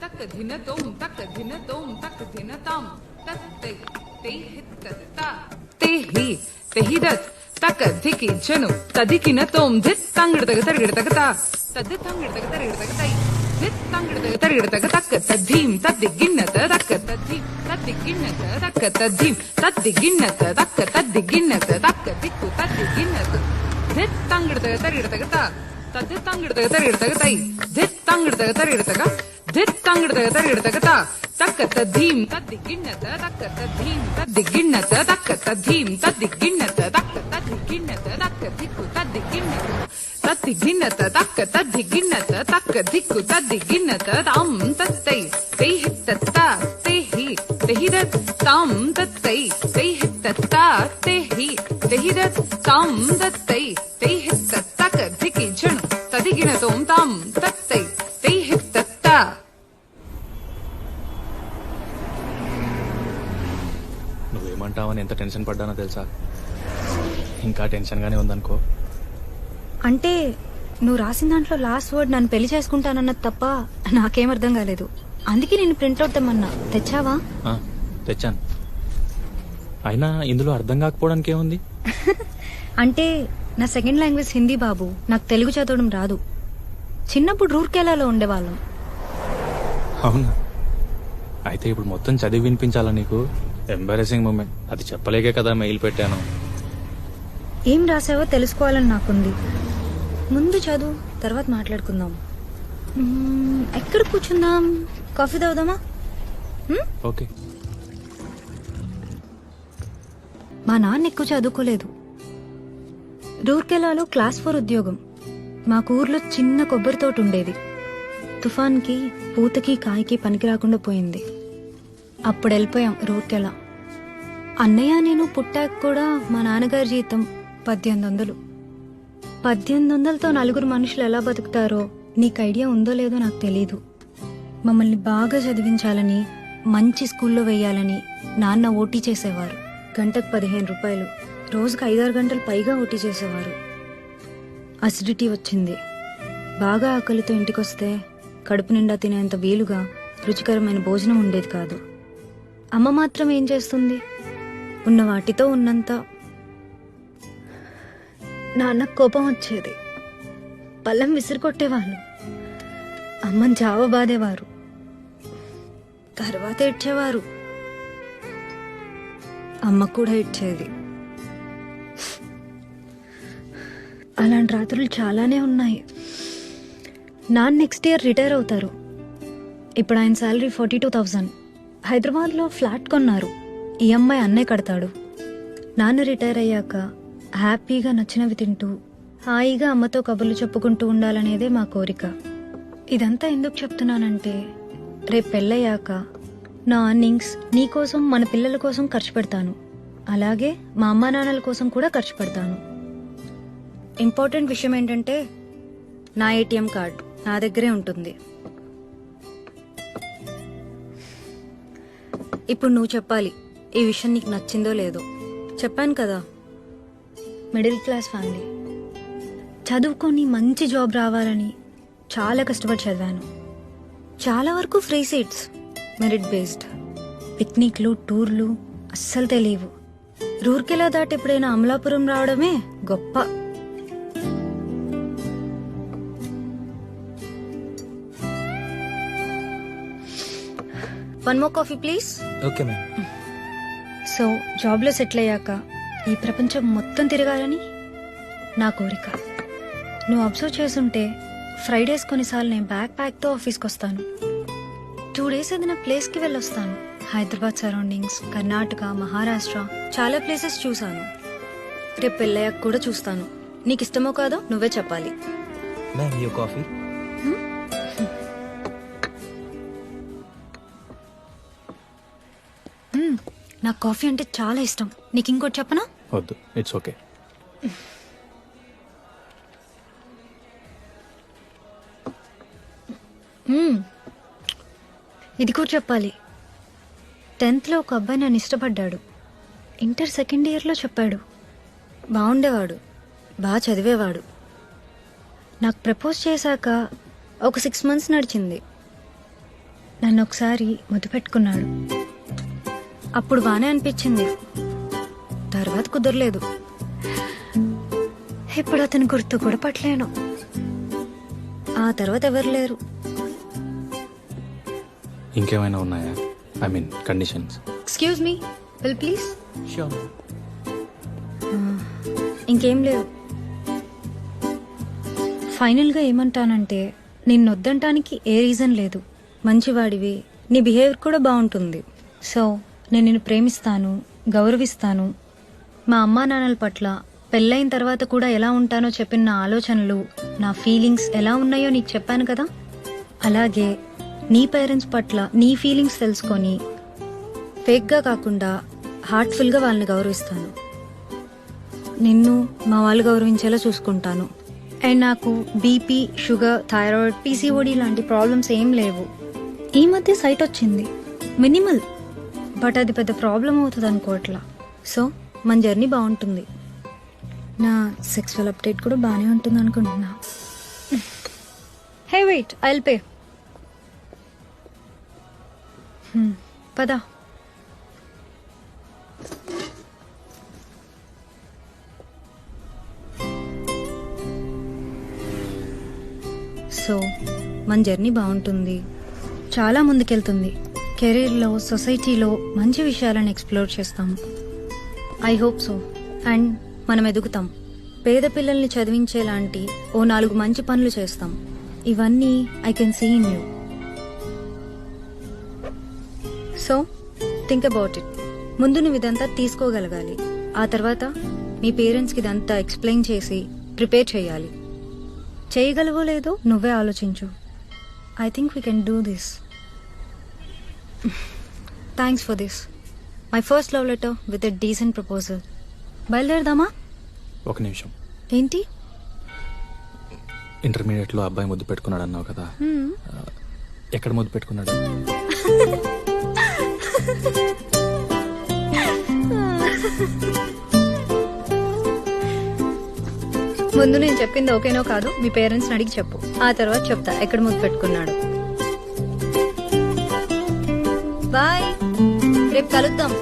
तक धिन तोम तक धिन तोम तक धिन तम ते ते हित ते ही ते ही दत तक जनु तदिकि न तोम धित तंगड़ तक तरगड़ तक ता तद तंगड़ तक तरगड़ तक ताई धित तंगड़ तक तरगड़ तक तक तद्धीम तद्दिगिन्न त तक तद्धीम तद्दिगिन्न त तक तद्धीम तद्दिगिन्न त तक तद्दिगिन्न त तक दिक्कु तद्दिगिन्न त धित तंगड़ तक तरगड़ तक ता तद तंगड़ तक धित तंगड़ तक तक धित्तङ्गडत तर्गडतगत तक्कत धीम तद्दिगिण्णत तक्कत धीम तद्दिगिण्णत तक्कत धीम तद्दिगिण्णत तक्कत दिगिण्णत तक्क धिक्कु तद्दिगिण्णत तद्दिगिण्णत तक्क तद्दिगिण्णत तक्क धिक्कु तद्दिगिण्णत तां तत्तै तै हित्तत्त ते हि तेहिदत् तां तत्तै तत्तै నువ్వేమంటావని ఎంత టెన్షన్ పడ్డానో తెలుసా? ఇంకా టెన్షన్గానే ఉందనుకో. అంటే నువ్వు రాసిన దాంట్లో లాస్ట్ వర్డ్ నన్ను పెళ్ళి చేసుకుంటానన్నది తప్ప నాకేం అర్థం కాలేదు. అందుకే నేను ప్రింట్అవుట్ తెమ్మన్నా. తెచ్చావా? ఆ, తెచ్చాను. అయినా ఇందులో అర్థం కాకపోవడానికి ఏముంది? అంటే నా సెకండ్ లాంగ్వేజ్ హిందీ బాబు. నాకు తెలుగు చదవడం రాదు. చిన్నప్పుడు రూర్కెలాలో ఉండేవాళ్ళం. అవునా? అయితే ఇప్పుడు మొత్తం చదివి వినిపించాలా నీకు? ఎంబారెసింగ్ మూమెంట్ అది చెప్పలేకే కదా మెయిల్ పెట్టాను. ఏం రాసావో తెలుసుకోవాలని నాకుంది. ముందు చదువు తర్వాత మాట్లాడుకుందాం. మ్మ్, ఎక్కడ కూర్చుందాం? కాఫీ తాగుదామా? మ్మ్? ఓకే మా నాన్న ఎక్కువ చదువుకోలేదు. రూర్కెలాలో క్లాస్ ఫోర్ ఉద్యోగం. మాకు ఊర్లో చిన్న కొబ్బరి తోట ఉండేది. తుఫాన్కి పూతకి కాయకి పనికి రాకుండా పోయింది. అప్పుడు వెళ్ళిపోయాం రూర్కెలా. అన్నయ్య నేను పుట్టాక కూడా మా నాన్నగారి జీతం పద్దెనిమిది వందలు పద్దెనిమిది వందలతో నలుగురు మనుషులు ఎలా బతుకుతారో నీకు ఐడియా ఉందో లేదో నాకు తెలీదు. మమ్మల్ని బాగా చదివించాలని మంచి స్కూల్లో వెయ్యాలని నాన్న ఓటీ చేసేవారు. గంటకు పదిహేను రూపాయలు. రోజుకు ఐదారు గంటలు పైగా ఓటీ చేసేవారు. అసిడిటీ వచ్చింది. బాగా ఆకలితో ఇంటికొస్తే కడుపు నిండా తినేంత వీలుగా రుచికరమైన భోజనం ఉండేది కాదు. అమ్మ మాత్రం ఏం చేస్తుంది? ఉన్న వాటితో ఉన్నంత నాన్న కోపం వచ్చేది. పళ్ళం విసిరి కొట్టేవాళ్ళు అమ్మని చావ బాధేవారు తర్వాత ఏడ్చేవారు. అమ్మ కూడా ఇచ్చేది అలాంటి రాత్రులు చాలానే ఉన్నాయి. నాన్న నెక్స్ట్ ఇయర్ రిటైర్ అవుతారు. ఇప్పుడు ఆయన శాలరీ ఫార్టీ టూ థౌజండ్. హైదరాబాద్లో ఫ్లాట్ కొన్నారు. ఈఎంఐ అన్నే కడతాడు. నాన్న రిటైర్ అయ్యాక హ్యాపీగా నచ్చినవి తింటూ హాయిగా అమ్మతో కబుర్లు చెప్పుకుంటూ ఉండాలనేదే మా కోరిక. ఇదంతా ఎందుకు చెప్తున్నానంటే రేపు పెళ్ళయ్యాక నా అర్నింగ్స్ నీ కోసం మన పిల్లల కోసం ఖర్చు పెడతాను. అలాగే మా అమ్మా నాన్నల కోసం కూడా ఖర్చు పెడతాను. ఇంపార్టెంట్ విషయం ఏంటంటే నా ఏటీఎం కార్డ్ నా దగ్గరే ఉంటుంది. ఇప్పుడు నువ్వు చెప్పాలి ఈ విషయం నీకు నచ్చిందో లేదో. చెప్పాను కదా. Middle class family. చదువుకొని మంచి జాబ్ రావాలని చాలా కష్టపడి చదివాను. చాలా వరకు ఫ్రీ సీట్స్ మెరిట్ బేస్డ్. పిక్నిక్లు టూర్లు అస్సలు తెలియవు రూర్కెలా దాటి ఎప్పుడైనా అమలాపురం రావడమే గొప్ప. One more coffee please okay ma'am so జాబ్లో సెటిల్ అయ్యాక ఈ ప్రపంచం మొత్తం తిరగాలని నా కోరిక. నువ్వు అబ్జర్వ్ చేసుంటే ఫ్రైడేస్ కొన్నిసార్లు నేను బ్యాక్ ప్యాక్తో ఆఫీస్కి వస్తాను టూ డేస్ ఏదైనా ప్లేస్కి వెళ్ళొస్తాను. హైదరాబాద్ సరౌండింగ్స్ కర్ణాటక మహారాష్ట్ర చాలా ప్లేసెస్ చూశాను. రేపు పెళ్ళయ్యాక కూడా చూస్తాను. నీకు ఇష్టమో కాదో నువ్వే చెప్పాలి. మ్యామ్ యూ కాఫీ నాకు కాఫీ అంటే చాలా ఇష్టం. నీకు ఇంకోటి చెప్పనా? వద్దు. It's okay. ఇది కూడా చెప్పాలి. టెన్త్లో ఒక అబ్బాయి నన్ను ఇష్టపడ్డాడు. ఇంటర్ సెకండ్ ఇయర్లో చెప్పాడు. బాగుండేవాడు. బాగా చదివేవాడు. నాకు ప్రపోజ్ చేశాక ఒక సిక్స్ మంత్స్ నడిచింది. నన్ను ఒకసారి ముద్దు పెట్టుకున్నాడు. అప్పుడు బానే అనిపించింది. తర్వాత కుదరలేదు. ఇప్పుడు అతను గుర్తు కూడా పట్టలేను. ఆ తర్వాత ఎవరు లేరు? ఇంకేమైనా ఉన్నాయా? I mean conditions excuse me will please sure ఇంకేం లేవు. ఫైనల్గా ఏమంటానంటే నిన్నొద్దంటానికి ఏ రీజన్ లేదు. మంచివాడివి నీ బిహేవియర్ కూడా బాగుంటుంది. సో నేను నిన్ను ప్రేమిస్తాను గౌరవిస్తాను. మా అమ్మా నాన్నల పట్ల పెళ్ళైన తర్వాత కూడా ఎలా ఉంటానో చెప్పిన నా ఆలోచనలు నా ఫీలింగ్స్ ఎలా ఉన్నాయో నీకు చెప్పాను కదా? అలాగే నీ పేరెంట్స్ పట్ల నీ ఫీలింగ్స్ తెలుసుకొని ఫేక్గా కాకుండా హార్ట్ఫుల్గా వాళ్ళని గౌరవిస్తాను. నిన్ను మా వాళ్ళు గౌరవించేలా చూసుకుంటాను. అండ్ నాకు బీపీ షుగర్ థైరాయిడ్ పీసీఓడి లాంటి ప్రాబ్లమ్స్ ఏం లేవు. ఈ మధ్య సైట్ వచ్చింది. మినిమల్ బట్ అది పెద్ద ప్రాబ్లం అవుతుంది అనుకోవట్లా. సో మన జర్నీ బాగుంటుంది. నా సెక్స్వల్ అప్డేట్ కూడా బాగానే ఉంటుంది అనుకుంటున్నా. Hey wait I pay. పదా. సో మన జర్నీ బాగుంటుంది. చాలా ముందుకెళ్తుంది. కెరీర్లో సొసైటీలో మంచి విషయాలను ఎక్స్ప్లోర్ చేస్తాం. I hope so. అండ్ మనం ఎదుగుతాం. పేద పిల్లల్ని చదివించేలాంటి ఓ నాలుగు మంచి పనులు చేస్తాం. ఇవన్నీ I can see in you. So think about it. ముందు నువ్వు ఇదంతా తీసుకోగలగాలి. ఆ తర్వాత మీ పేరెంట్స్కి ఇదంతా ఎక్స్ప్లెయిన్ చేసి ప్రిపేర్ చేయాలి. చేయగలవో లేదో నువ్వే ఆలోచించు. I think we can do this. Thanks for this my first love letter with a decent proposal బయలుదేరదామా? ఒక నిమిషం. ఏంటి? ఇంటర్మీడియట్లో అబ్బాయి ముద్దు పెట్టుకున్నాడు అన్నావు కదా ఎక్కడ ముద్దు పెట్టుకున్నాడు? ముందు నేను చెప్పింది ఓకేనో కాదు మీ పేరెంట్స్ని అడిగి చెప్పు. ఆ తర్వాత చెప్తా ఎక్కడ ముద్దు పెట్టుకున్నాడు? బాయ్. రేపు కలుద్దాం.